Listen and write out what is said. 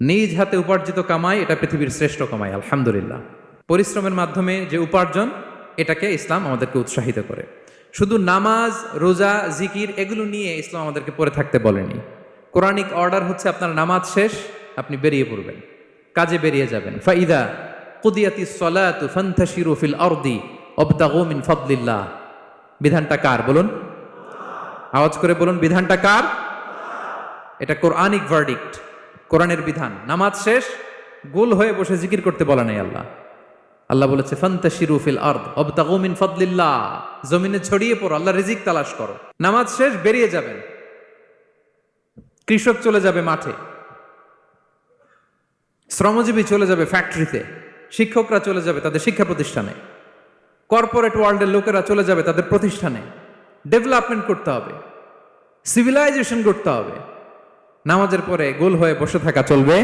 নিজ হাতে উপার্জিত কামাই এটা পৃথিবীর শ্রেষ্ঠ কামাই, আলহামদুলিল্লাহ। পরিশ্রমের মাধ্যমে যে উপার্জন, এটাকে ইসলাম আমাদেরকে উৎসাহিত করে। শুধু নামাজ, রোজা, জিকির এগুলো নিয়ে ইসলাম আমাদেরকে পড়ে থাকতে বলেনি। কোরআনিক অর্ডার হচ্ছে আপনার নামাজ শেষ, আপনি বেরিয়ে পড়বেন। কাজে বেরিয়ে যাবেন। ফাইদা কুদিয়াতি সলাতু ফান্তাশিরু ফিল আরদি অবতাগু মিন বিধানটা কার বলুন? আওয়াজ করে বলুন, বিধানটা কার? এটা কোরআনিক ভার্ডিক্ট কোরআনের বিধান। নামাজ শেষ, গোল হয়ে বসে জিকির করতে বলা নাই আল্লাহ। আল্লাহ বলেছে, ফান্তাশিরু ফিল আরদ, অবতাগু মিন ফাদলিল্লাহ। জমিনে ছড়িয়ে পড়ো আল্লাহ রিজিক তালাশ করো। নামাজ শেষ, বেরিয়ে যাবেন। কৃষক চলে যাবে মাঠে। শ্রমজীবী চলে যাবে ফ্যাক্টরিতে। শিক্ষকরা চলে যাবে তাদের শিক্ষা প্রতিষ্ঠানে। কর্পোরেট ওয়ার্ল্ডের লোকেরা চলে যাবে তাদের প্রতিষ্ঠানে। ডেভেলপমেন্ট করতে হবে। সিভিলাইজেশন করতে হবে। নামাজের পরে গোল হয়ে বসে থাকা চলবে।